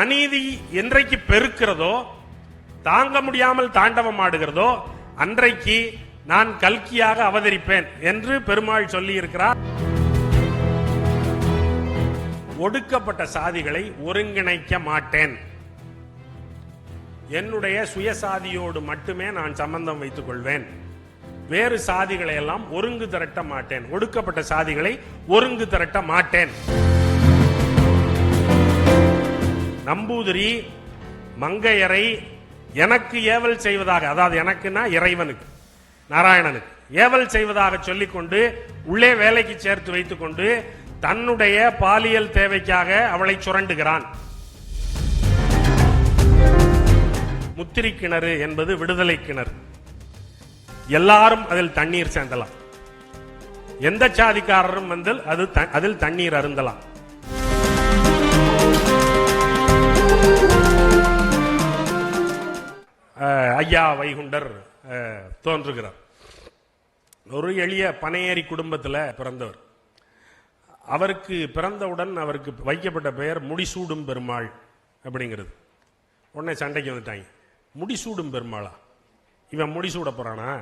அநீதி என்றைக்கு பெருக்கிறதோ தாங்க முடியாமல் தாண்டவம் ஆடுகிறதோ அன்றைக்கு நான் கல்கியாக அவதரிப்பேன் என்று பெருமாள் சொல்லி இருக்கிறார் ஒடுக்கப்பட்ட சாதிகளை ஒருங்கிணைக்க மாட்டேன். என்னுடைய சுயசாதியோடு மட்டுமே நான் சம்பந்தம் வைத்துக் கொள்வேன். வேறு சாதிகளை எல்லாம் ஒருங்கு திரட்ட மாட்டேன். ஒடுக்கப்பட்ட சாதிகளை ஒருங்கு திரட்ட மாட்டேன். நம்பூதிரி மங்கையரை எனக்கு ஏவல் செய்வதாக அதாவது எனக்குன்னா இறைவனுக்கு நாராயணனுக்கு ஏவல் செய்வதாக சொல்லிக்கொண்டு உள்ளே வேலைக்கு சேர்த்து வைத்துக்கொண்டு தன்னுடைய பாலியல் தேவைக்காக அவளை சுரண்டுகிறான். முத்திரி கிணறு என்பது விடுதலை கிணறு. எல்லாரும் அதில் தண்ணீர் சேர்ந்தலாம். எந்த சாதிக்காரரும் வந்து அது த- அதில் தண்ணீர் அருந்தலாம். ஐயா வைகுண்டர் தோன்றுகிறார். ஒரு எளிய பனையேறி குடும்பத்தில் பிறந்தவர். அவருக்கு பிறந்தவுடன் அவருக்கு வைக்கப்பட்ட பெயர் முடிசூடும் பெருமாள் அப்படிங்கிறது. உடனே சண்டைக்கு வந்துட்டாங்க. முடிசூடும் பெருமாளா? இவன் முடிசூட போகிறானா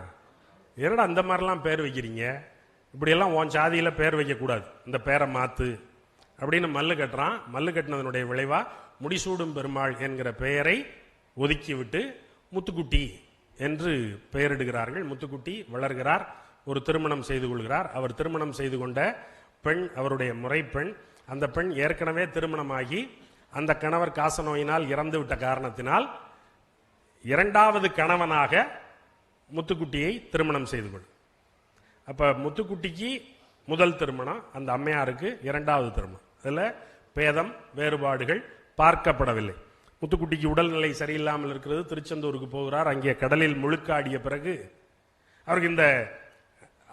என்னடா அந்த மாதிரிலாம் பேர் வைக்கிறீங்க? இப்படியெல்லாம் உன் சாதியில் பேர் வைக்கக்கூடாது. இந்த பேரை மாற்று அப்படின்னு மல்லு கட்டுறான். மல்லு கட்டினதனுடைய விளைவாக முடிசூடும் பெருமாள் என்கிற பெயரை ஒதுக்கிவிட்டு முத்துக்குட்டி என்று பெயரிடுகிறார்கள். முத்துக்குட்டி வளர்கிறார் ஒரு திருமணம் செய்து கொள்கிறார். அவர் திருமணம் செய்து கொண்ட பெண் அவருடைய முறைப்பெண் அந்த பெண் ஏற்கனவே திருமணமாகி அந்த கணவர் காச நோயினால் இறந்து விட்ட காரணத்தினால் இரண்டாவது கணவனாக முத்துக்குட்டியை திருமணம் செய்து கொள்ளும் அப்போ முத்துக்குட்டிக்கு முதல் திருமணம் அந்த அம்மையாருக்கு இரண்டாவது திருமணம். இதில் பேதம் வேறுபாடுகள் பார்க்கப்படவில்லை. முத்துக்குட்டிக்கு உடல்நிலை சரியில்லாமல் இருக்கிறது. திருச்செந்தூருக்கு போகிறார். அங்கே கடலில் முழுக்காடிய பிறகு அவருக்கு இந்த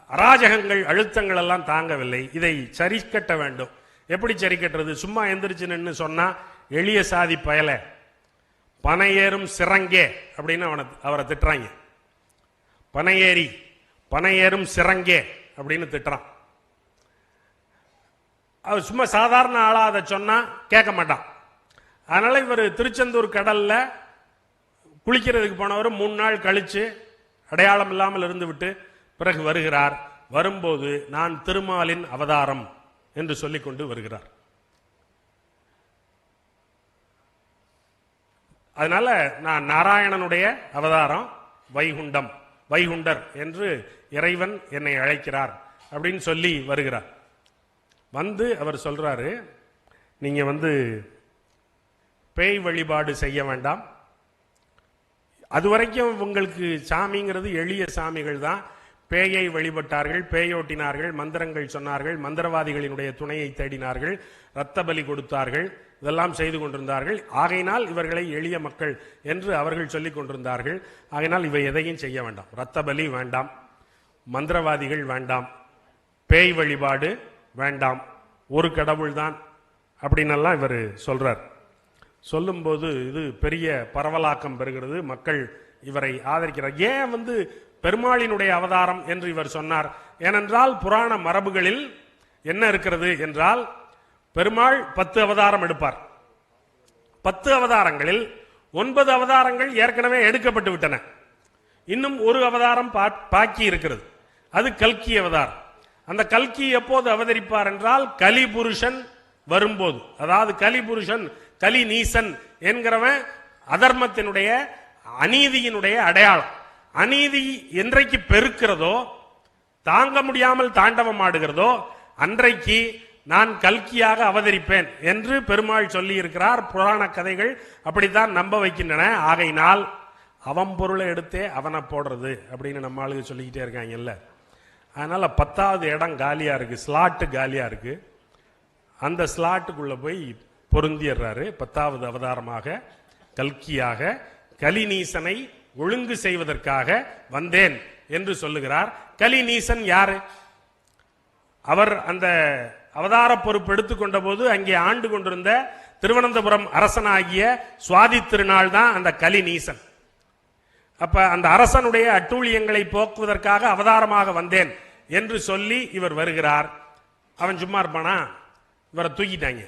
அராஜகங்கள் அழுத்தங்கள் எல்லாம் தாங்கவில்லை. இதை சரி கட்ட வேண்டும். எப்படி சரி கட்டுறது? சும்மா எந்திரிச்சு நின்னு சொன்னால் எளிய சாதி பயல. பனையேறும் சிறங்கே அப்படின்னு அவனை அவரை திட்டுறாங்க. பனையேறி பனையேறும் சிறங்கே அப்படின்னு திட்டுறான். அவர் சும்மா சாதாரண ஆளாக அதை சொன்னால் கேட்க மாட்டான். அதனால் இவர் திருச்செந்தூர் கடலில் குளிக்கிறதுக்கு போனவர் மூணு நாள் கழித்து அடையாளம் இல்லாமல் இருந்துவிட்டு பிறகு வருகிறார். வரும்போது நான் திருமாலின் அவதாரம் என்று சொல்லிக்கொண்டு வருகிறார். அதனால நான் நாராயணனுடைய அவதாரம் வைகுண்டம் வைகுண்டர் என்று இறைவன் என்னை அழைக்கிறார் அப்படின்னு சொல்லி வருகிறார். வந்து அவர் சொல்றாரு நீங்க வந்து பேய் வழிபாடு செய்ய வேண்டாம். அது வரைக்கும் உங்களுக்கு சாமிங்கிறது எளிய சாமிகள் தான். பேயை வழிபட்டார்கள் பேயோட்டினார்கள் மந்திரங்கள் சொன்னார்கள் மந்திரவாதிகளினுடைய துணையை தேடினார்கள் இரத்த பலி கொடுத்தார்கள் இதெல்லாம் செய்து கொண்டிருந்தார்கள். ஆகையினால் இவர்களை எளிய மக்கள் என்று அவர்கள் சொல்லிக் கொண்டிருந்தார்கள். ஆகையினால் இவை எதையும் செய்ய வேண்டாம். இரத்த பலி வேண்டாம். மந்திரவாதிகள் வேண்டாம். பேய் வழிபாடு வேண்டாம். ஒரு கடவுள்தான் அப்படின்னெல்லாம் இவர் சொல்றார். சொல்லும்போது இது பெரிய பரவலாக்கம் பெறுகிறது. மக்கள் இவரை ஆதரிக்கிறார். ஏன் வந்து பெருமாளினுடைய அவதாரம் என்று இவர் சொன்னார்? ஏனென்றால் புராண மரபுகளில் என்ன இருக்கிறது என்றால் பெருமாள் பத்து அவதாரம் எடுப்பார். பத்து அவதாரங்களில் ஒன்பது அவதாரங்கள் ஏற்கனவே எடுக்கப்பட்டு விட்டன. இன்னும் ஒரு அவதாரம் பா- பாக்கி இருக்கிறது. அது கல்கி அவதாரம். அந்த கல்கி எப்போது அவதரிப்பார் என்றால் கலிபுருஷன் வரும்போது. அதாவது கலிபுருஷன் கலி நீசன் என்கிறவன் அதர்மத்தினுடைய அநீதியினுடைய அடையாளம். அநீதி என்றைக்கு பெருக்கிறதோ தாங்க முடியாமல் தாண்டவம் ஆடுகிறதோ அன்றைக்கு நான் கல்கியாக அவதரிப்பேன் என்று பெருமாள் சொல்லி இருக்கிறார் புராண கதைகள் அப்படித்தான் நம்ப வைக்கின்றன. ஆகையினால் அவன் பொருளை எடுத்தே அவனை போடுறது அப்படின்னு நம்ம ஆளுங்க சொல்லிக்கிட்டே இருக்காங்கல்ல அதனால் பத்தாவது இடம் காலியாக இருக்குது ஸ்லாட்டு காலியாக இருக்குது அந்த ஸ்லாட்டுக்குள்ளே போய் பொருந்திடுறாரு பத்தாவது அவதாரமாக கல்கியாக கலிநீசனை ஒழுங்கு செய்வதற்காக வந்தேன் என்று சொல்லுகிறார். கலிநீசன் யாரு? அவர் அந்த அவதார பொறுப்பு எடுத்துக்கொண்ட போது அங்கே ஆண்டு கொண்டிருந்த திருவனந்தபுரம் அரசனாகிய சுவாதி திருநாள் தான் அந்த கலிநீசன். அப்ப அந்த அரசனுடைய அட்டூழியங்களை போக்குவதற்காக அவதாரமாக வந்தேன் என்று சொல்லி இவர் வருகிறார். அவன் சும்மா இருப்பானா? இவரை தூக்கிட்டாங்க.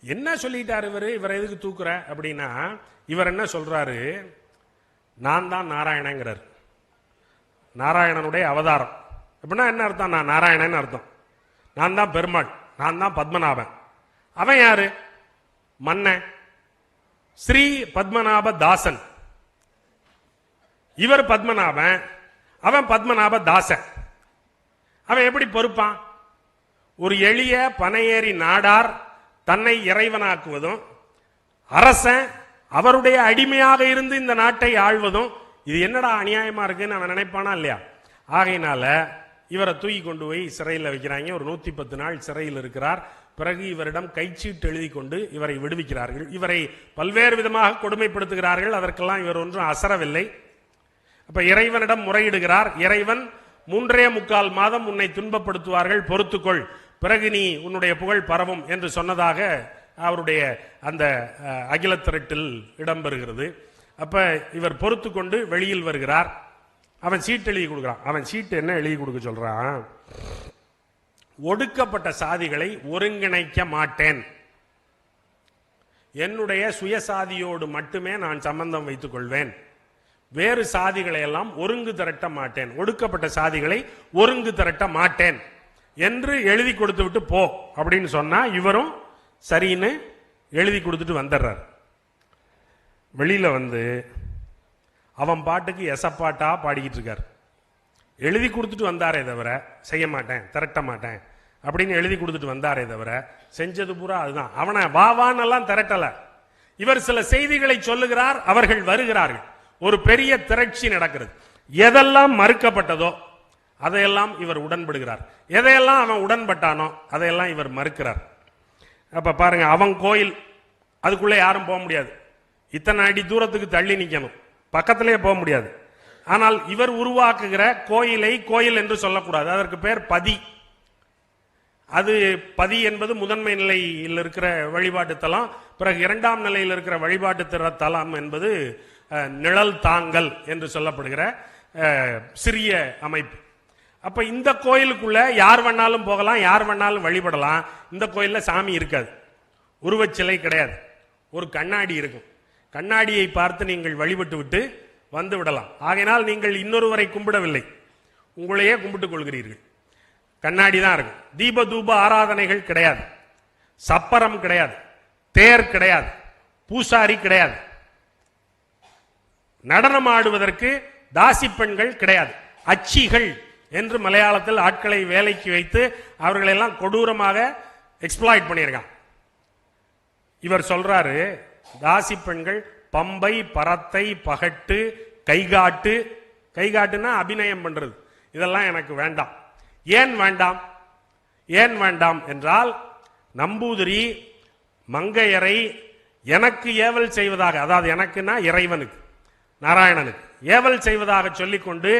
என்ன சொல்லிட்டார் இவர்? இவர் எதுக்கு தூக்குற? அப்படின்னா இவர் என்ன சொல்றாரு? நான் தான் நாராயணங்கிறார். நாராயணனுடைய அவதாரம். அப்படின்னா என்ன அர்த்தம்? நான் நாராயணன் அர்த்தம். நான் தான் பெருமாள். நான் தான் பத்மநாபன். அவன் யாரு? மன்னன் ஸ்ரீ பத்மநாப தாசன் இவர் பத்மநாபன். அவன் பத்மநாப தாசன் அவன் எப்படி பொறுப்பான்? ஒரு எளிய பனையேறி நாடார் தன்னை இறைவனாக்குவதும் அரசன் அவருடைய அடிமையாக இருந்து இந்த நாட்டை ஆழ்வதும் இது என்னடா அநியாயமா இருக்குன்னு அவன் நினைப்பானா இல்லையா? ஆகையினால இவரை தூக்கி கொண்டு போய் சிறையில் வைக்கிறாங்க. ஒரு நூத்தி பத்து நாள் சிறையில் இருக்கிறார். பிறகு இவரிடம் கைச்சீட்டு எழுதி கொண்டு இவரை விடுவிக்கிறார்கள். இவரை பல்வேறு விதமாக கொடுமைப்படுத்துகிறார்கள். அதற்கெல்லாம் இவர் ஒன்றும் அசரவில்லை. அப்ப இறைவனிடம் முறையிடுகிறார். இறைவன் மூன்றே முக்கால் மாதம் உன்னை துன்பப்படுத்துவார்கள். பொறுத்துக்கொள். பிறகு நீ உன்னுடைய புகழ் பரவும் என்று சொன்னதாக அவருடைய அந்த அகில திரட்டில் இடம்பெறுகிறது. அப்ப இவர் பொறுத்து கொண்டு வெளியில் வருகிறார். அவன் சீட்டு எழுதி கொடுக்குறான். அவன் சீட்டு என்ன எழுதி கொடுக்க சொல்றான்? ஒடுக்கப்பட்ட சாதிகளை ஒருங்கிணைக்க மாட்டேன். என்னுடைய சுயசாதியோடு மட்டுமே நான் சம்பந்தம் வைத்துக் கொள்வேன். வேறு சாதிகளை எல்லாம் ஒருங்கு திரட்ட மாட்டேன். ஒடுக்கப்பட்ட சாதிகளை ஒருங்கு திரட்ட மாட்டேன். என்று எழுதி கொடுத்து விட்டு போ அப்படின்னு சொன்னா இவரும் சரின்னு எழுதி கொடுத்துட்டு வந்துடுறார். வெளியில வந்து அவன் பாட்டுக்கு எசப்பாட்டா பாடிக்கிட்டு இருக்கார். எழுதி கொடுத்துட்டு வந்தாரே தவிர செய்ய மாட்டேன் திரட்ட மாட்டேன் அப்படின்னு எழுதி கொடுத்துட்டு வந்தாரே தவிர செஞ்சது பூரா அதுதான். அவனை வா வான்னெல்லாம் திரட்டல. இவர் சில செய்திகளை சொல்லுகிறார் அவர்கள் வருகிறார்கள். ஒரு பெரிய திரட்சி நடக்கிறது. எதெல்லாம் மறுக்கப்பட்டதோ அதையெல்லாம் இவர் உடன்படுகிறார். எதையெல்லாம் அவன் உடன்பட்டானோ அதையெல்லாம் இவர் மறுக்கிறார். அப்ப பாருங்க அவன் கோயில் அதுக்குள்ளே யாரும் போக முடியாது. இத்தனை அடி தூரத்துக்கு தள்ளி நிற்கணும் பக்கத்திலே போக முடியாது. ஆனால் இவர் உருவாக்குகிற கோயிலை கோயில் என்று சொல்லக்கூடாது. அதற்கு பேர் பதி. அது பதி என்பது முதன்மை நிலையில் இருக்கிற வழிபாட்டு தலம் பிறகு இரண்டாம் நிலையில் இருக்கிற வழிபாட்டு திற தலம் என்பது நிழல் தாங்கல் என்று சொல்லப்படுகிற சிறிய அமைப்பு. அப்ப இந்த கோயிலுக்குள்ள யார் வேணாலும் போகலாம் யார் வேணாலும் வழிபடலாம். இந்த கோயில்ல சாமி இருக்காது. உருவச்சிலை கிடையாது. ஒரு கண்ணாடி இருக்கும். கண்ணாடியை பார்த்து நீங்கள் வழிபட்டு விட்டு வந்து விடலாம். ஆகையினால் நீங்கள் இன்னொருவரை கும்பிடவில்லை. உங்களையே கும்பிட்டுக் கொள்கிறீர்கள். கண்ணாடி தான் இருக்கும். தீப தூப ஆராதனைகள் கிடையாது. சப்பரம் கிடையாது. தேர் கிடையாது. பூசாரி கிடையாது. நடனம் ஆடுவதற்கு தாசி பெண்கள் கிடையாது. அச்சிகள் என்று மலையாளத்தில் ஆட்களை வேலைக்கு வைத்து அவர்களெல்லாம் கொடூரமாக எக்ஸ்ப்ளாய்ட் பண்ணியிருக்கான் இவர் சொல்றாரு தாசி பெண்கள் பம்பை பரத்தை பகட்டு கைகாட்டு. கைகாட்டுனா அபிநயம் பண்றது. இதெல்லாம் எனக்கு வேண்டாம். ஏன் வேண்டாம்? ஏன் வேண்டாம் என்றால் நம்பூதிரி மங்கையரை எனக்கு ஏவல் செய்வதாக அதாவது எனக்குன்னா இறைவனுக்கு நாராயணனுக்கு ஏவல் செய்வதாக சொல்லிக்கொண்டு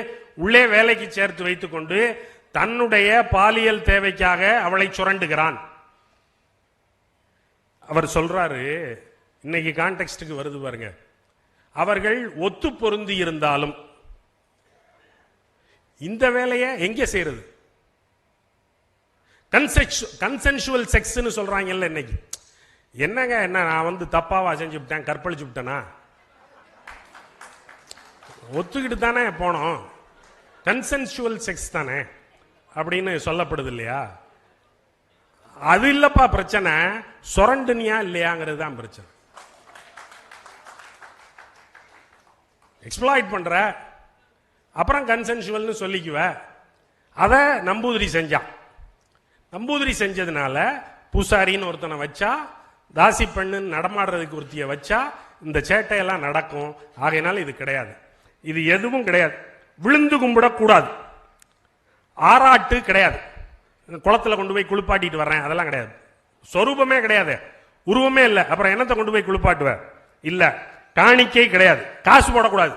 உள்ளே வேலைக்கு சேர்த்து வைத்துக்கொண்டு தன்னுடைய பாலியல் தேவைக்காக அவளை சுரண்டுகிறான். அவர் சொல்றாரு இன்னைக்கு கான்டெக்ட்டுக்கு வருது பாருங்க. அவர்கள் ஒத்து பொருந்தி இருந்தாலும் இந்த வேலையை எங்க செய்யறது? கன்சென்சுவல் செக்ஸ்னு சொல்றாங்கல்ல இன்னைக்கு. என்னங்க என்ன நான் வந்து தப்பாவா செஞ்சு விட்டேன் கற்பழிச்சு விட்டேனா? ஒத்துக்கிட்டு தானே போனோம். கன்சென்சுவல் செக்ஸ் தானே? அப்படின்னு சொல்லப்படுது இல்லையா அது இல்லப்பா பிரச்சனை. சொரண்டுனியா இல்லையாங்கிறது தான் பிரச்சனை. எக்ஸ்ப்ளாய்ட் பண்ற. அப்புறம் கன்சென்சுவல்னு சொல்லிக்குவ. அதை நம்பூதிரி செஞ்சான் நம்பூதிரி செஞ்சதுனால பூசாரின்னு ஒருத்தனை வச்சா தாசி பெண்ணு நடமாடுறதுக்கு ஒருத்திய வச்சா இந்த சேட்டையெல்லாம் நடக்கும். ஆகையினால இது கிடையாது. இது எதுவும் கிடையாது. விழுந்து கும்பிடக்கூடாது. ஆராட்டு கிடையாது. குளத்துல கொண்டு போய் குளிப்பாட்டிட்டு வர்றேன் அதெல்லாம் கிடையாது. சொரூபமே கிடையாது. உருவமே இல்லை. அப்புறம் என்னத்தை கொண்டு போய் குளிப்பாட்டுவ? இல்லை. காணிக்கை கிடையாது. காசு போடக்கூடாது.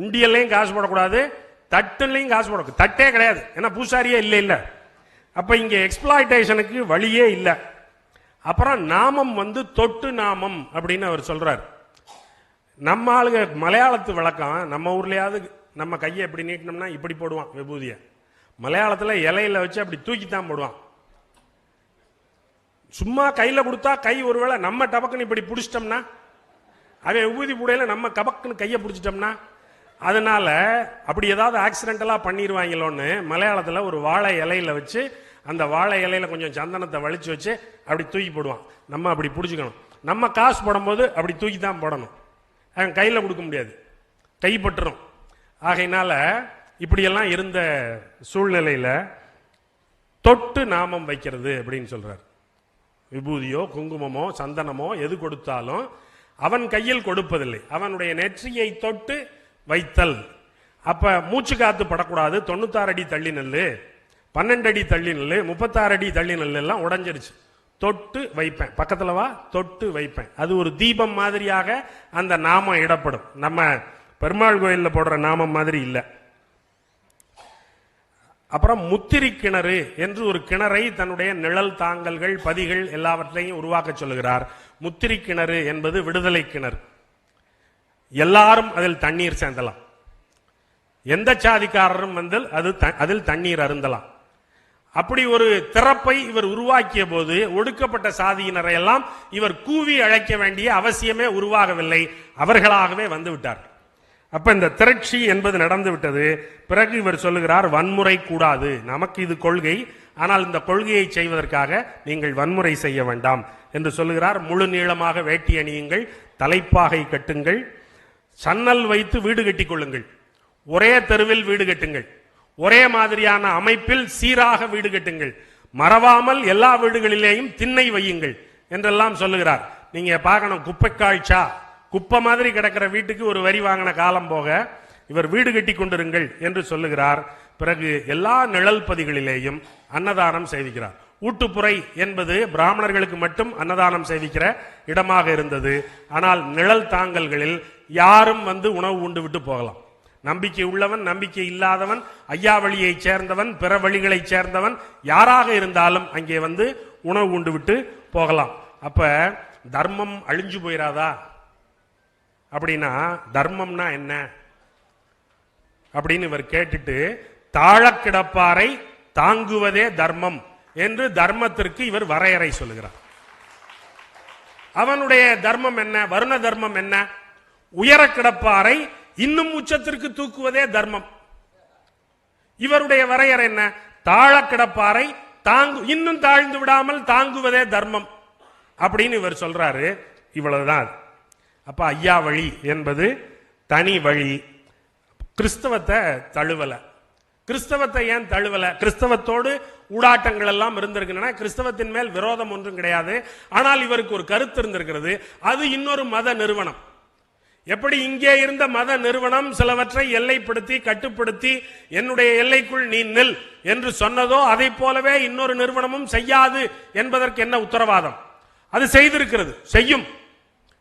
உண்டியல்லையும் காசு போடக்கூடாது. தட்டுலையும் காசு போடக்கூடாது தட்டே கிடையாது. ஏன்னா பூசாரியே இல்லை இல்லை. அப்போ இங்கே எக்ஸ்பிளாய்டேஷனுக்கு வழியே இல்லை. அப்புறம் நாமம் வந்து தொட்டு நாமம் அப்படின்னு அவர் சொல்றார். நம்ம ஆளுங்க மலையாளத்து வழக்கம் நம்ம ஊர்லயாவது நம்ம கையை எப்படி நீட்டினோம்னா இப்படி போடுவான் விபூதியை. மலையாளத்தில் இலையில வச்சு அப்படி தூக்கி தான் போடுவான். சும்மா கையில் கொடுத்தா கை ஒருவேளை நம்ம டபக்குன்னு இப்படி பிடிச்சிட்டோம்னா அவன் ஊதி புடையில் நம்ம கபக்குன்னு கையை பிடிச்சிட்டோம்னா அதனால அப்படி ஏதாவது ஆக்சிடென்டலாக பண்ணிடுவாங்களோன்னு மலையாளத்தில் ஒரு வாழை இலையில வச்சு அந்த வாழை இலையில கொஞ்சம் சந்தனத்தை வலிச்சு வச்சு அப்படி தூக்கி போடுவான். நம்ம அப்படி பிடிச்சிக்கணும். நம்ம காசு போடும்போது அப்படி தூக்கி தான் போடணும். அவன் கையில் கொடுக்க முடியாது. கைப்பற்றுறோம். ஆகையினால இப்படியெல்லாம் இருந்த சூழ்நிலையில் தொட்டு நாமம் வைக்கிறது அப்படின்னு சொல்றார். விபூதியோ குங்குமமோ சந்தனமோ எது கொடுத்தாலும் அவன் கையில் கொடுப்பதில்லை. அவனுடைய நெற்றியை தொட்டு வைத்தல். அப்ப மூச்சு காத்து படக்கூடாது. தொண்ணூத்தாறு அடி தள்ளி நெல்லு. பன்னெண்டு அடி தள்ளி நெல்லு. முப்பத்தாறு அடி தள்ளி நெல் எல்லாம் உடஞ்சிருச்சு. தொட்டு வைப்பேன். பக்கத்துல வா தொட்டு வைப்பேன். அது ஒரு தீபம் மாதிரியாக அந்த நாமம் இடப்படும். நம்ம பெருமாள் கோயிலில் போடுற நாமம் மாதிரி இல்லை. அப்புறம் முத்திரி கிணறு என்று ஒரு கிணறை தன்னுடைய நிழல் தாங்கல்கள் பதிகள் எல்லாவற்றையும் உருவாக்க சொல்லுகிறார். முத்திரி கிணறு என்பது விடுதலை கிணறு. எல்லாரும் அதில் தண்ணீர் சேர்ந்தலாம். எந்த சாதிக்காரரும் வந்து அது த- அதில் தண்ணீர் அருந்தலாம். அப்படி ஒரு திறப்பை இவர் உருவாக்கிய போது ஒடுக்கப்பட்ட சாதியினரை எல்லாம் இவர் கூவி அழைக்க வேண்டிய அவசியமே உருவாகவில்லை. அவர்களாகவே வந்து விட்டார் அப்ப இந்த திரட்சி என்பது நடந்து விட்டது. பிறகு இவர் சொல்லுகிறார் வன்முறை கூடாது. நமக்கு இது கொள்கை. ஆனால் இந்த கொள்கையை செய்வதற்காக நீங்கள் வன்முறை செய்ய வேண்டாம் என்று சொல்லுகிறார். முழு நீளமாக வேட்டி அணியுங்கள் தலைப்பாகை கட்டுங்கள் சன்னல் வைத்து வீடு கட்டிக் கொள்ளுங்கள். ஒரே தெருவில் வீடு கட்டுங்கள். ஒரே மாதிரியான அமைப்பில் சீராக வீடு கட்டுங்கள். மறவாமல் எல்லா வீடுகளிலேயும் திண்ணை வையுங்கள் என்றெல்லாம் சொல்லுகிறார். நீங்க பார்க்கணும் குப்பைக்காய்ச்சா குப்பை மாதிரி கிடக்கிற வீட்டுக்கு ஒரு வரி வாங்கின காலம் போக இவர் வீடு கட்டி கொண்டிருங்கள் என்று சொல்லுகிறார். பிறகு எல்லா நிழல் பதிகளிலேயும் அன்னதானம் செய்விக்கிறார் ஊட்டுப்புறை என்பது பிராமணர்களுக்கு மட்டும் அன்னதானம் செய்விக்கிற இடமாக இருந்தது. ஆனால் நிழல் தாங்கல்களில் யாரும் வந்து உணவு உண்டு விட்டு போகலாம். நம்பிக்கை உள்ளவன் நம்பிக்கை இல்லாதவன் ஐயா வழியைச் சேர்ந்தவன் பிற வழிகளைச் சேர்ந்தவன் யாராக இருந்தாலும் அங்கே வந்து உணவு உண்டு விட்டு போகலாம். அப்ப தர்மம் அழிஞ்சு போயிடாதா அப்படின்னா தர்மம்னா என்ன? அப்படின்னு இவர் கேட்டுட்டு தாழக்கிடப்பாரை தாங்குவதே தர்மம் என்று தர்மத்திற்கு இவர் வரையறை சொல்லுகிறார். அவனுடைய தர்மம் என்ன? வருண தர்மம் என்ன? உயர கிடப்பாரை இன்னும் உச்சத்திற்கு தூக்குவதே தர்மம். இவருடைய வரையறை என்ன? தாழ கிடப்பாரை தாங்கு இன்னும் தாழ்ந்து விடாமல் தாங்குவதே தர்மம். அப்படின்னு இவர் சொல்றாரு. இவ்வளவுதான் அப்போ ஐயா வழி என்பது தனி வழி. கிறிஸ்தவத்தை தழுவலை. கிறிஸ்தவத்தை ஏன் தழுவலை? கிறிஸ்தவத்தோடு ஊடாட்டங்கள் எல்லாம் இருந்திருக்கின்றன. கிறிஸ்தவத்தின் மேல் விரோதம் ஒன்றும் கிடையாது. ஆனால் இவருக்கு ஒரு கருத்து இருந்திருக்கிறது. அது இன்னொரு மத நிறுவனம். எப்படி இங்கே இருந்த மத நிறுவனம் சிலவற்றை எல்லைப்படுத்தி கட்டுப்படுத்தி என்னுடைய எல்லைக்குள் நீ நில் என்று சொன்னதோ அதை போலவே இன்னொரு நிறுவனமும் செய்யாது என்பதற்கு என்ன உத்தரவாதம்? அது செய்திருக்கிறது. செய்யும்.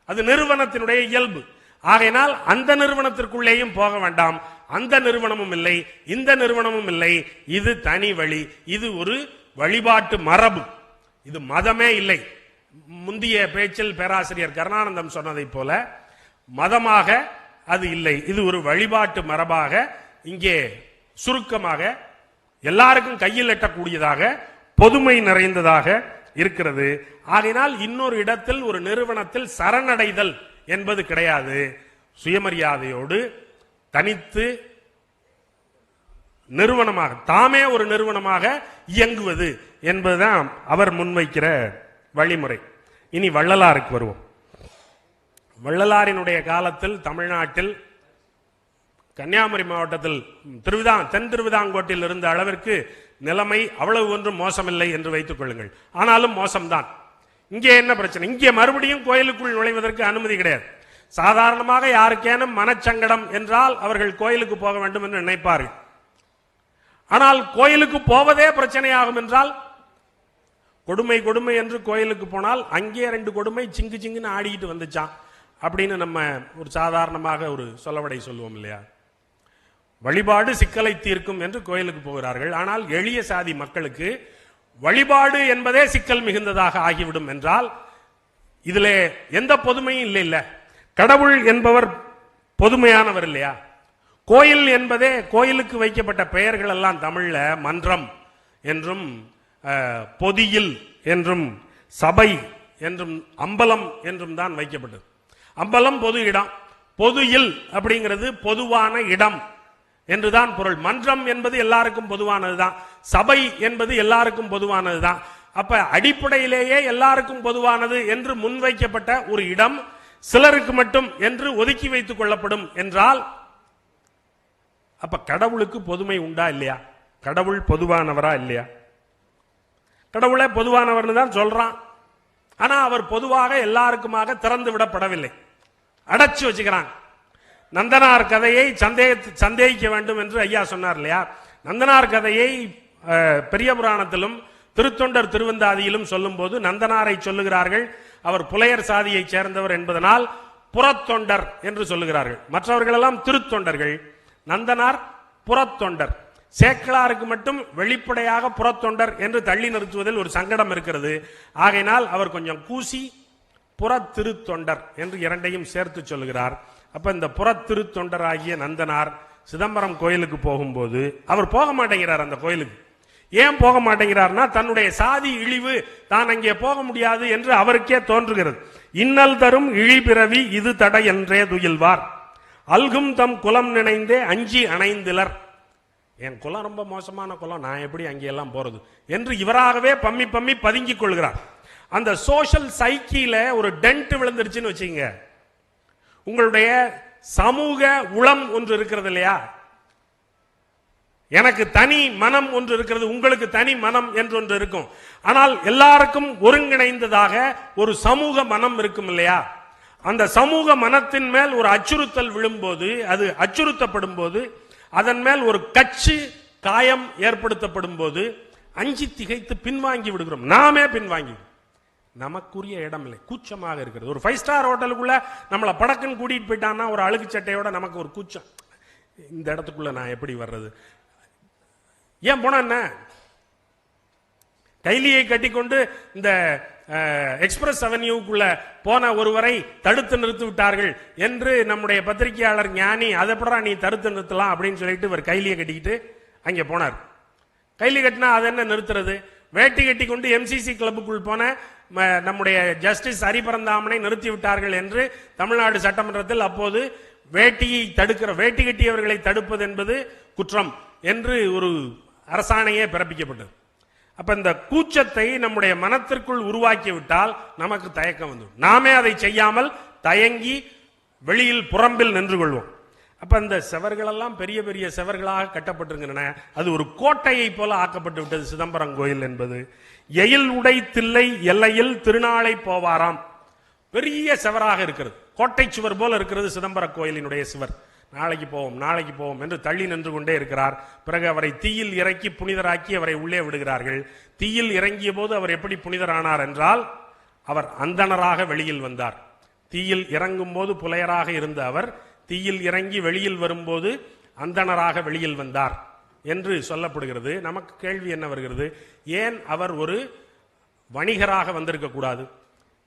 அது நிறுவனத்தினுடைய இயல்பு. ஆகையினால் அந்த நிறுவனத்திற்குள்ளேயும் போக வேண்டாம். அந்த நிறுவனமும் இல்லை இந்த நிறுவனமும் இல்லை. இது தனி வழி. இது ஒரு வழிபாட்டு மரபு. இது மதமே இல்லை. முந்தைய பேச்சில் பேராசிரியர் கருணானந்தம் சொன்னதைப் போல மதமாக அது இல்லை. இது ஒரு வழிபாட்டு மரபாக இங்கே சுருக்கமாக எல்லாருக்கும் கையில் எட்டக்கூடியதாக பொதுமை நிறைந்ததாக இருக்கிறது. ஆகினால் இன்னொரு இடத்தில் ஒரு நிறுவனத்தில் சரணடைதல் என்பது கிடையாது. சுயமரியாதையோடு தனித்து நிறுவனமாக தாமே ஒரு நிறுவனமாக இயங்குவது என்பதுதான் அவர் முன்வைக்கிற வழிமுறை. இனி வள்ளலாருக்கு வருவோம். வள்ளலாரினுடைய காலத்தில் தமிழ்நாட்டில் கன்னியாகுமரி மாவட்டத்தில் திருவிதா தென் திருவிதாங்கோட்டில் இருந்த அளவிற்கு நிலைமை அவ்வளவு ஒன்றும் மோசமில்லை என்று வைத்துக் கொள்ளுங்கள். ஆனாலும் மோசம்தான். இங்கே என்ன பிரச்சனை? இங்கே மறுபடியும் கோயிலுக்குள் நுழைவதற்கு அனுமதி கிடையாது. சாதாரணமாக யாருக்கேனும் மனச்சங்கடம் என்றால் அவர்கள் கோயிலுக்கு போக வேண்டும் என்று நினைப்பார்கள். ஆனால் கோயிலுக்கு போவதே பிரச்சனையாகும் என்றால் கொடுமை கொடுமை என்று கோயிலுக்கு போனால் அங்கே ரெண்டு கொடுமை சிங்கு சிங்குன்னு ஆடிக்கிட்டு வந்துச்சான் அப்படின்னு நம்ம ஒரு சாதாரணமாக ஒரு சொல்லவடை சொல்லுவோம் இல்லையா? வழிபாடு சிக்கலை தீர்க்கும் என்று கோயிலுக்கு போகிறார்கள். ஆனால் எளிய சாதி மக்களுக்கு வழிபாடு என்பதே சிக்கல் மிகுந்ததாக ஆகிவிடும் என்றால் இதில் எந்த பொதுமையும் இல்லை இல்ல. கடவுள் என்பவர் பொதுமையானவர் இல்லையா? கோயில் என்பதே கோயிலுக்கு வைக்கப்பட்ட பெயர்கள் எல்லாம் தமிழ்ல மன்றம் என்றும் பொதியில் என்றும் சபை என்றும் அம்பலம் என்றும் தான் வைக்கப்பட்டது. அம்பலம் பொது இடம். பொது இல் அப்படிங்கிறது பொதுவான இடம். என்றுதான் பொருள். மன்றம் என்பது எல்லாருக்கும் பொதுவானதுதான். சபை என்பது எல்லாருக்கும் பொதுவானதுதான். அப்ப அடிப்படையிலேயே எல்லாருக்கும் பொதுவானது என்று முன்வைக்கப்பட்ட ஒரு இடம் சிலருக்கு மட்டும் என்று ஒதுக்கி வைத்துக் கொள்ளப்படும் என்றால் அப்ப கடவுளுக்கு பொதுமை உண்டா இல்லையா? கடவுள் பொதுவானவரா இல்லையா? கடவுளே பொதுவானவர்னு தான் சொல்றான். ஆனா அவர் பொதுவாக எல்லாருக்குமாக திறந்து விடப்படவில்லை. அடைச்சு வச்சுக்கிறாங்க. நந்தனார் கதையை சந்தேக சந்தேகிக்க வேண்டும் என்று ஐயா சொன்னார் இல்லையா? நந்தனார் கதையை பெரிய புராணத்திலும் திருத்தொண்டர் திருவந்தாதியிலும் சொல்லும்போது நந்தனாரை சொல்லுகிறார்கள். அவர் புலையர் சாதியைச் சேர்ந்தவர் என்பதனால் புறத்தொண்டர் என்று சொல்லுகிறார்கள். மற்றவர்களெல்லாம் திருத்தொண்டர்கள். நந்தனார் புறத்தொண்டர். சேக்கலாருக்கு மட்டும் வெளிப்படையாக புறத்தொண்டர் என்று தள்ளி நிறுத்துவதில் ஒரு சங்கடம் இருக்கிறது. ஆகையினால் அவர் கொஞ்சம் கூசி புறத்திருத்தொண்டர் என்று இரண்டையும் சேர்த்து சொல்லுகிறார். அப்போ இந்த புறத்திருத்தொண்டராகிய நந்தனார் சிதம்பரம் கோயிலுக்கு போகும்போது அவர் போக மாட்டேங்கிறார் அந்த கோயிலுக்கு. ஏன் போக மாட்டேங்கிறார்னா தன்னுடைய சாதி இழிவு தான் அங்கே போக முடியாது என்று அவருக்கே தோன்றுகிறது. இன்னல் தரும் இழிபிறவி இது தடை என்றே துயில்வார். அல்கும் தம் குலம் நினைந்தே அஞ்சி அணைந்திலர். என் குலம் ரொம்ப மோசமான குலம் நான் எப்படி அங்கெல்லாம் போறது? என்று இவராகவே பம்மி பம்மி பதுங்கிக் கொள்கிறார். அந்த சோஷியல் சைக்கில ஒரு டென்ட் விழுந்துருச்சுன்னு வச்சுங்க உங்களுடைய சமூக உளம் ஒன்று இருக்கிறது இல்லையா? எனக்கு தனி மனம் ஒன்று இருக்கிறது உங்களுக்கு தனி மனம் என்று ஒன்று இருக்கும். ஆனால் எல்லாருக்கும் ஒருங்கிணைந்ததாக ஒரு சமூக மனம் இருக்கும் இல்லையா? அந்த சமூக மனத்தின் மேல் ஒரு அச்சுறுத்தல் விழும்போது அது அச்சுறுத்தப்படும் போது அதன் மேல் ஒரு கட்சி காயம் ஏற்படுத்தப்படும் போது அஞ்சி திகைத்து பின்வாங்கி விடுகிறோம். நாமே பின்வாங்கி நமக்குரிய இடம் இல்லை கூச்சமாக இருக்கிறது. ஒரு ஃபைவ் ஸ்டார் ஹோட்டலுக்குள்ள நம்மளை படக்குன்னு கூட்டிட்டு போயிட்டான்னா ஒரு அழுக்கு சட்டையோட நமக்கு ஒரு கூச்சம். இந்த இடத்துக்குள்ள நான் எப்படி வர்றது? ஏன் போனா என்ன? கைலியை கட்டிக்கொண்டு இந்த அஹ், எக்ஸ்பிரஸ் அவென்யூக்குள்ள போன ஒருவரை தடுத்து நிறுத்தி விட்டார்கள் என்று நம்முடைய பத்திரிகையாளர் ஞானி அதை எப்படா நீ தடுத்து நிறுத்தலாம்? அப்படின்னு சொல்லிட்டு இவர் கைலியை கட்டிக்கிட்டு அங்கே போனார். கைலி கட்டினா அதை என்ன நிறுத்துறது? வேட்டி கட்டி கொண்டு எம்சிசி கிளப்புக்குள் போன நம்முடைய ஜஸ்டிஸ் ஹரிபரந்தாமனை நிறுத்திவிட்டார்கள் என்று தமிழ்நாடு சட்டமன்றத்தில் அப்போது வேட்டியை தடுக்கிற வேட்டி கட்டியவர்களை தடுப்பது என்பது குற்றம் என்று ஒரு அரசாணையே பிறப்பிக்கப்பட்டது. அப்ப இந்த கூச்சத்தை நம்முடைய மனத்திற்குள் உருவாக்கிவிட்டால் நமக்கு தயக்கம் வந்துடும் நாமே அதை செய்யாமல் தயங்கி வெளியில் புறம்பில் நின்று கொள்வோம். அப்ப இந்த செவர்களெல்லாம் பெரிய பெரிய செவர்களாக கட்டப்பட்டிருக்கின்றன. அது ஒரு கோட்டையை போல ஆக்கப்பட்டு விட்டது. சிதம்பரம் கோயில் என்பது. எயில் உடை தில்லை எல்லையில் திருநாளை போவாராம். பெரிய செவராக இருக்கிறது. கோட்டை சுவர் போல இருக்கிறது சிதம்பர கோயிலினுடைய சுவர். நாளைக்கு போவோம் நாளைக்கு போவோம் என்று தள்ளி நின்று கொண்டே இருக்கிறார். பிறகு அவரை தீயில் இறக்கி புனிதராக்கி அவரை உள்ளே விடுகிறார்கள். தீயில் இறங்கிய போது அவர் எப்படி புனிதரானார் என்றால் அவர் அந்தணராக வெளியில் வந்தார். தீயில் இறங்கும் போது புலையராக இருந்த அவர் தீயில் இறங்கி வெளியில் வரும்போது அந்தணராக வெளியில் வந்தார் என்று சொல்லப்படுகிறது. நமக்கு கேள்வி என்ன வருகிறது? ஏன் அவர் ஒரு வணிகராக வந்திருக்கக்கூடாது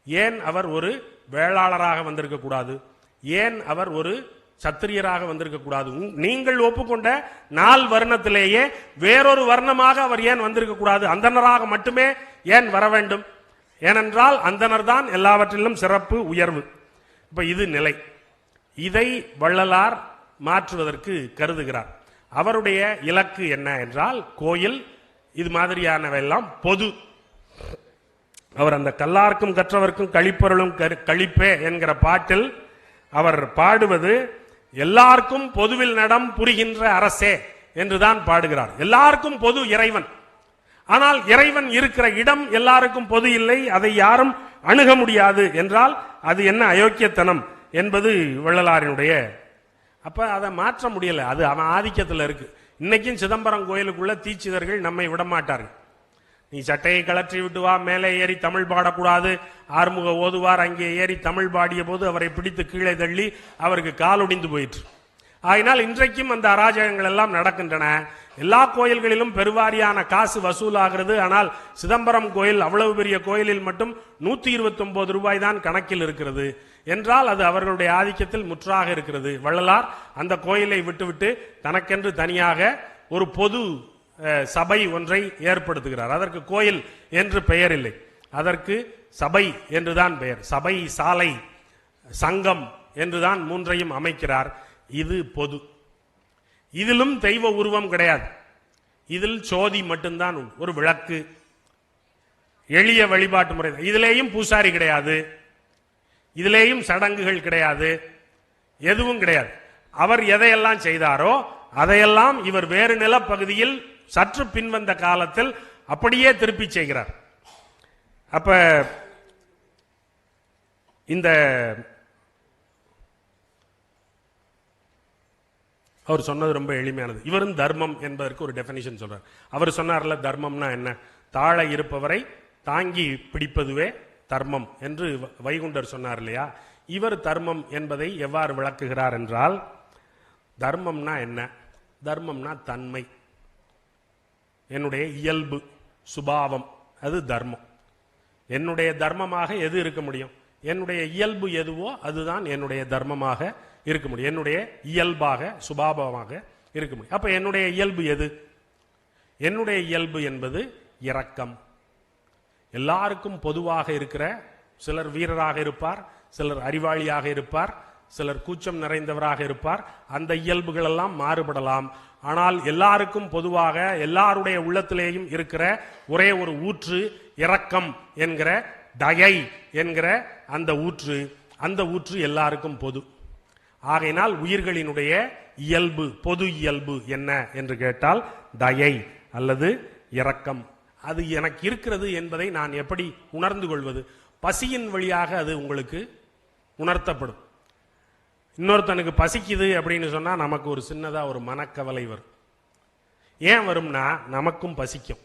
ஏன் அவர் ஒரு வேளாளராக வந்திருக்கக்கூடாது ஏன் அவர் ஒரு சத்திரியராக வந்திருக்கக்கூடாது நீங்கள் ஒப்புக்கொண்ட நால் வர்ணத்திலேயே வேறொரு வர்ணமாக அவர் ஏன் வந்திருக்கக்கூடாது அந்தனராக அந்தணராக மட்டுமே ஏன் வர வேண்டும்? ஏனென்றால் அந்தணர் தான் எல்லாவற்றிலும் சிறப்பு உயர்வு. இப்போ இது நிலை. இதை வள்ளலார் மாற்றுவதற்கு கருதுகிறார். அவருடைய இலக்கு என்ன என்றால் கோயில் இது மாதிரியானவையெல்லாம் பொது. அவர் அந்த கல்லார்க்கும் கற்றவர்க்கும் கழிப்பொருளும் கரு- கழிப்பே என்கிற பாட்டில் அவர் பாடுவது எல்லாருக்கும் பொதுவில் நடம் புரிகின்ற அரசே என்றுதான் பாடுகிறார். எல்லாருக்கும் பொது இறைவன். ஆனால் இறைவன் இருக்கிற இடம் எல்லாருக்கும் பொது இல்லை அதை யாரும் அணுக முடியாது என்றால் அது என்ன அயோக்கியத்தனம்? என்பது வள்ளலாரினுடைய அப்போ அதை மாற்ற முடியலை. அது அவன் ஆதிக்கத்தில் இருக்கு. இன்னைக்கும் சிதம்பரம் கோயிலுக்குள்ள தீட்சிதர்கள் நம்மை விடமாட்டார்கள். நீ சட்டையை கலற்றி விட்டு வா மேலே ஏறி தமிழ் பாடக்கூடாது. ஆறுமுக ஓதுவார் அங்கே ஏறி தமிழ் பாடிய போது அவரை பிடித்து கீழே தள்ளி அவருக்கு காலொடிந்து போயிற்று. ஆகினால் இன்றைக்கும் அந்த அராஜகங்கள் எல்லாம் நடக்கின்றன. எல்லா கோயில்களிலும் பெருவாரியான காசு வசூலாகிறது. ஆனால் சிதம்பரம் கோயில் அவ்வளவு பெரிய கோயிலில் மட்டும் நூத்தி இருபத்தி ஒன்பது ரூபாய் தான் கணக்கில் இருக்கிறது. என்றால் அது அவர்களுடைய ஆதிக்கத்தில் முற்றாக இருக்கிறது. வள்ளலார் அந்த கோயிலை விட்டுவிட்டு தனக்கென்று தனியாக ஒரு பொது சபை ஒன்றை ஏற்படுத்துகிறார். அதற்கு கோயில் என்று பெயர் இல்லை அதற்கு சபை என்றுதான் பெயர். சபை சாலை சங்கம் என்றுதான் மூன்றையும் அமைக்கிறார். இது பொது. இதிலும் தெய்வ உருவம் கிடையாது. இதில் சோதி மட்டும்தான் ஒரு விளக்கு எளிய வழிபாட்டு முறை. இதிலேயும் பூசாரி கிடையாது. இதிலேயும் சடங்குகள் கிடையாது எதுவும் கிடையாது. அவர் எதையெல்லாம் செய்தாரோ அதையெல்லாம் இவர் வேறு நிலப்பகுதியில் சற்று பின்வந்த காலத்தில் அப்படியே திருப்பி செய்கிறார். அப்ப இந்த அவர் சொன்னது ரொம்ப எளிமையானது. இவரும் தர்மம் என்பதற்கு ஒரு டெஃபினிஷன் சொல்றார். அவர் சொன்னார்ல தர்மம்னா என்ன? தாழ இருப்பவரை தாங்கி பிடிப்பதுவே தர்மம் என்று வ- வைகுண்டர் சொன்னார் இல்லையா? இவர் தர்மம் என்பதை எவ்வாறு விளக்குகிறார் என்றால் தர்மம்னா என்ன? தர்மம்னா தன்மை. என்னுடைய இயல்பு சுபாவம் அது தர்மம். என்னுடைய தர்மமாக எது இருக்க முடியும்? என்னுடைய இயல்பு எதுவோ அதுதான் என்னுடைய தர்மமாக இருக்க முடியும். என்னுடைய இயல்பாக சுபாவமாக இருக்க முடியும். அப்ப என்னுடைய இயல்பு எது? என்னுடைய இயல்பு என்பது இரக்கம். எல்லாருக்கும் பொதுவாக இருக்கிற சிலர் வீரராக இருப்பார் சிலர் அறிவாளியாக இருப்பார் சிலர் கூச்சம் நிறைந்தவராக இருப்பார். அந்த இயல்புகள் எல்லாம் மாறுபடலாம். ஆனால் எல்லாருக்கும் பொதுவாக எல்லாருடைய உள்ளத்திலேயும் இருக்கிற ஒரே ஒரு ஊற்று இரக்கம் என்கிற தயை என்கிற அந்த ஊற்று. அந்த ஊற்று எல்லாருக்கும் பொது. ஆகையினால் உயிர்களினுடைய இயல்பு பொது இயல்பு என்ன என்று கேட்டால் தயை அல்லது இரக்கம். அது எனக்கு இருக்கிறது என்பதை நான் எப்படி உணர்ந்து கொள்வது? பசியின் வழியாக அது உங்களுக்கு உணர்த்தப்படும். இன்னொருத்தனுக்கு பசிக்குது அப்படின்னு சொன்னால் நமக்கு ஒரு சின்னதாக ஒரு மனக்கவலை வரும். ஏன் வரும்னா நமக்கும் பசிக்கும்.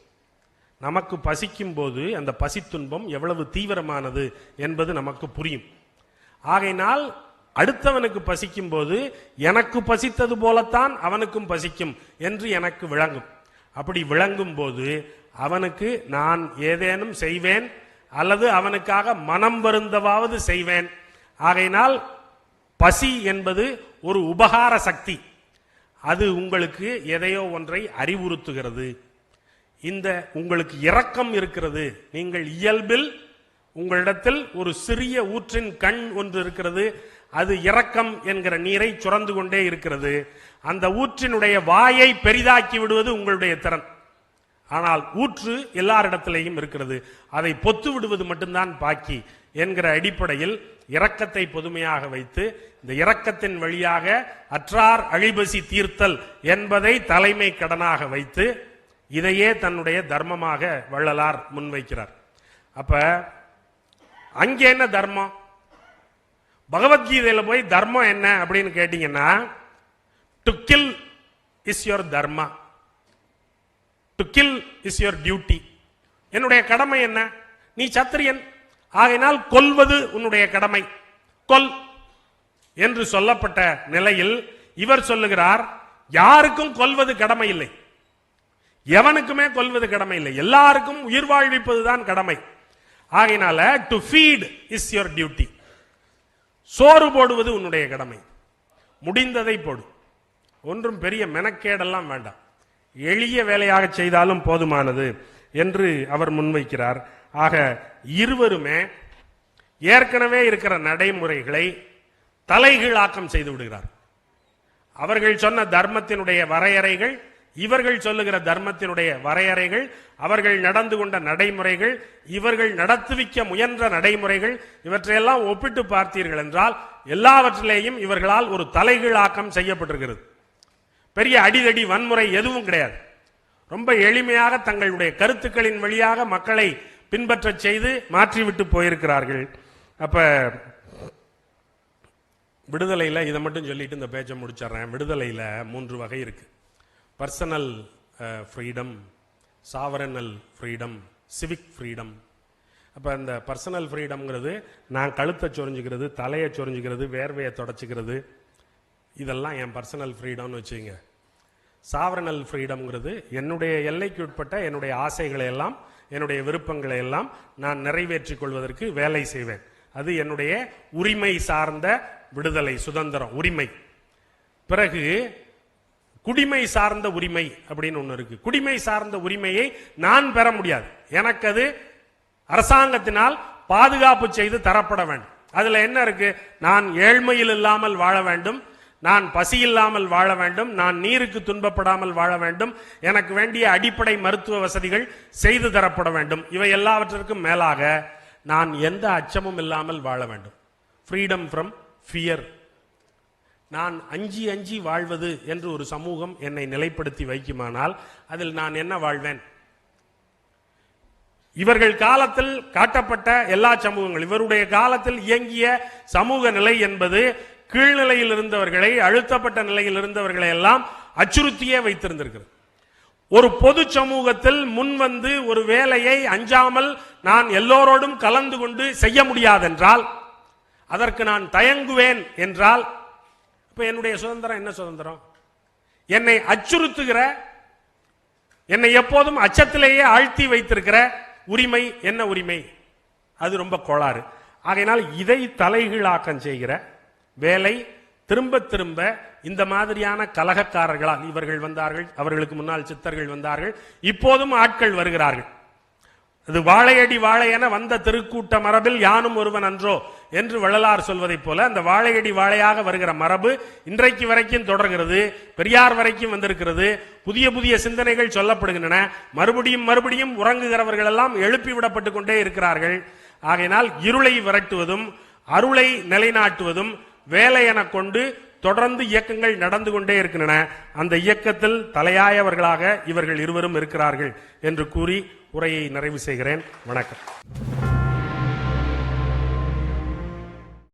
நமக்கு பசிக்கும் போது அந்த பசி துன்பம் எவ்வளவு தீவிரமானது என்பது நமக்கு புரியும். ஆகையினால் அடுத்தவனுக்கு பசிக்கும் போது எனக்கு பசித்தது போலத்தான் அவனுக்கும் பசிக்கும் என்று எனக்கு விளங்கும். அப்படி விளங்கும் போது அவனுக்கு நான் ஏதேனும் செய்வேன் அல்லது அவனுக்காக மனம் வருந்தவாவது செய்வேன். ஆகையினால் பசி என்பது ஒரு உபகார சக்தி. அது உங்களுக்கு எதையோ ஒன்றை அறிவுறுத்துகிறது. இந்த உங்களுக்கு இரக்கம் இருக்கிறது. நீங்கள் இயல்பில் உங்களிடத்தில் ஒரு சிறிய ஊற்றின் கண் ஒன்று இருக்கிறது. அது இரக்கம் என்கிற நீரை சுரந்து கொண்டே இருக்கிறது. அந்த ஊற்றினுடைய வாயை பெரிதாக்கி விடுவது உங்களுடைய திறன். ஆனால் ஊற்று எல்லாரிடத்திலேயும் இருக்கிறது. அதை பொத்து விடுவது மட்டும்தான் பாக்கி என்கிற அடிப்படையில் இரக்கத்தை பொதுமையாக வைத்து இந்த இரக்கத்தின் வழியாக அற்றார் அழிபசி தீர்த்தல் என்பதை தலைமை கடனாக வைத்து இதையே தன்னுடைய தர்மமாக வள்ளலார் முன்வைக்கிறார். அப்ப அங்கே என்ன தர்மம்? பகவத்கீதையில போய் தர்மம் என்ன அப்படின்னு கேட்டீங்கன்னா to kill is your dharma to kill is your duty என்னுடைய கடமை என்ன? நீ சத்திரியன். ஆகையினால் கொல்வது உன்னுடைய கடமை. கொல் என்று சொல்லப்பட்ட நிலையில் இவர் சொல்லுகிறார் யாருக்கும் கொல்வது கடமை இல்லை. எவனுக்குமே கொல்வது கடமை இல்லை. எல்லாருக்கும் உயிர் வாழ்விப்பதுதான் கடமை. ஆகையினால to feed is your duty சோறு போடுவது உன்னுடைய கடமை. முடிந்ததை போடு. ஒன்றும் பெரிய மெனக்கேடெல்லாம் வேண்டாம். எளிய வேலையாக செய்தாலும் போதுமானது என்று அவர் முன்வைக்கிறார். ஆக இருவருமே ஏற்கனவே இருக்கிற நடைமுறைகளை தலைகீழாக்கம் செய்து விடுகிறார். அவர்கள் சொன்ன தர்மத்தினுடைய வரையறைகள் இவர்கள் சொல்லுகிற தர்மத்தினுடைய வரையறைகள் அவர்கள் நடந்து கொண்ட நடைமுறைகள் இவர்கள் நடத்துவிக்க முயன்ற நடைமுறைகள் இவற்றையெல்லாம் ஒப்பிட்டு பார்த்தீர்கள் என்றால் எல்லாவற்றிலேயும் இவர்களால் ஒரு தலைகீழாக்கம் செய்யப்பட்டிருக்கிறது. பெரிய அடிதடி வன்முறை எதுவும் கிடையாது. ரொம்ப எளிமையாக தங்களுடைய கருத்துக்களின் வழியாக மக்களை பின்பற்ற செய்து மாற்றிவிட்டு போயிருக்கிறார்கள். அப்ப விடுதலையில் இதை மட்டும் சொல்லிட்டு இந்த பேச்சை முடிச்சிடுறேன். விடுதலையில் மூன்று வகை இருக்கு. Personal freedom sovereign freedom civic freedom அப்போ இந்த பர்சனல் ஃப்ரீடம்ங்கிறது நான் கழுத்தை சொரிஞ்சுக்கிறது தலையை சொரிஞ்சுக்கிறது வேர்வையை தொடச்சிக்கிறது இதெல்லாம் என் பர்சனல் ஃப்ரீடம்னு வச்சுங்க சாவரனல் ஃப்ரீடம்ங்கிறது என்னுடைய எல்லைக்கு உட்பட்ட என்னுடைய ஆசைகளை எல்லாம் என்னுடைய விருப்பங்களை எல்லாம் நான் நிறைவேற்றிக் கொள்வதற்கு வேலை செய்வேன். அது என்னுடைய உரிமை சார்ந்த விடுதலை சுதந்திரம் உரிமை. பிறகு குடிமை சார்ந்த உரிமை அப்படின்னு ஒன்று இருக்கு. குடிமை சார்ந்த உரிமையை நான் பெற முடியாது. எனக்கு அது அரசாங்கத்தினால் பாதுகாப்பு செய்து தரப்பட வேண்டும். அதுல என்ன இருக்கு? நான் ஏழ்மையில் இல்லாமல் வாழ வேண்டும். நான் பசி இல்லாமல் வாழ வேண்டும் நான் நீருக்கு துன்பப்படாமல் வாழ வேண்டும் எனக்கு வேண்டிய அடிப்படை மருத்துவ வசதிகள் செய்து தரப்பட வேண்டும். இவை எல்லாவற்றிற்கும் மேலாக நான் எந்த அச்சமும் இல்லாமல் வாழ வேண்டும். ஃப்ரீடம் ஃப்ரம் ஃபியர் நான் அஞ்சி அஞ்சி வாழ்வது என்று ஒரு சமூகம் என்னை நிலைப்படுத்தி வைக்குமானால் அதில் நான் என்ன வாழ்வேன்? இவர்கள் காலத்தில் காட்டப்பட்ட எல்லா சமூகங்கள் இவருடைய காலத்தில் இயங்கிய சமூக நிலை என்பது கீழ்நிலையில் இருந்தவர்களை அழுத்தப்பட்ட நிலையில் இருந்தவர்களை எல்லாம் அச்சுறுத்தியே வைத்திருந்திருக்கிறது. ஒரு பொது சமூகத்தில் முன் வந்து ஒரு வேலையை அஞ்சாமல் நான் எல்லோரோடும் கலந்து கொண்டு செய்ய முடியாதென்றால் அதற்கு நான் தயங்குவேன் என்றால் இப்ப என்னுடைய சுதந்திரம் என்ன சுதந்திரம்? என்னை அச்சுறுத்துகிற என்னை எப்போதும் அச்சத்திலேயே ஆழ்த்தி வைத்திருக்கிற உரிமை என்ன உரிமை? அது ரொம்ப கோளாறு. ஆகையினால் இதை தலைகீழாக்கம் செய்கிற வேலை திரும்ப திரும்ப இந்த மாதிரியான கலகக்காரர்களால் இவர்கள் வந்தார்கள் அவர்களுக்கு முன்னால் சித்தர்கள் வந்தார்கள் இப்போதும் ஆட்கள் வருகிறார்கள். அது வாழையடி வாழையென வந்த திருக்கூட்ட மரபில் யானும் ஒருவன் அன்றோ என்று வள்ளலார் சொல்வதைப் போல அந்த வாழையடி வாழையாக வருகிற மரபு இன்றைக்கு வரைக்கும் தொடர்கிறது பெரியார் வரைக்கும் வந்திருக்கிறது புதிய புதிய சிந்தனைகள் சொல்லப்படுகின்றன மறுபடியும் மறுபடியும் உறங்குகிறவர்கள் எல்லாம் எழுப்பி விடப்பட்டு கொண்டே இருக்கிறார்கள். ஆகையினால் இருளை விரட்டுவதும் அருளை நிலைநாட்டுவதும் வேலை என கொண்டு தொடர்ந்து இயக்கங்கள் நடந்து கொண்டே இருக்கின்றன. அந்த இயக்கத்தில் தலையாயவர்களாக இவர்கள் இருவரும் இருக்கிறார்கள் என்று கூறி உரையை நிறைவு செய்கிறேன். வணக்கம்.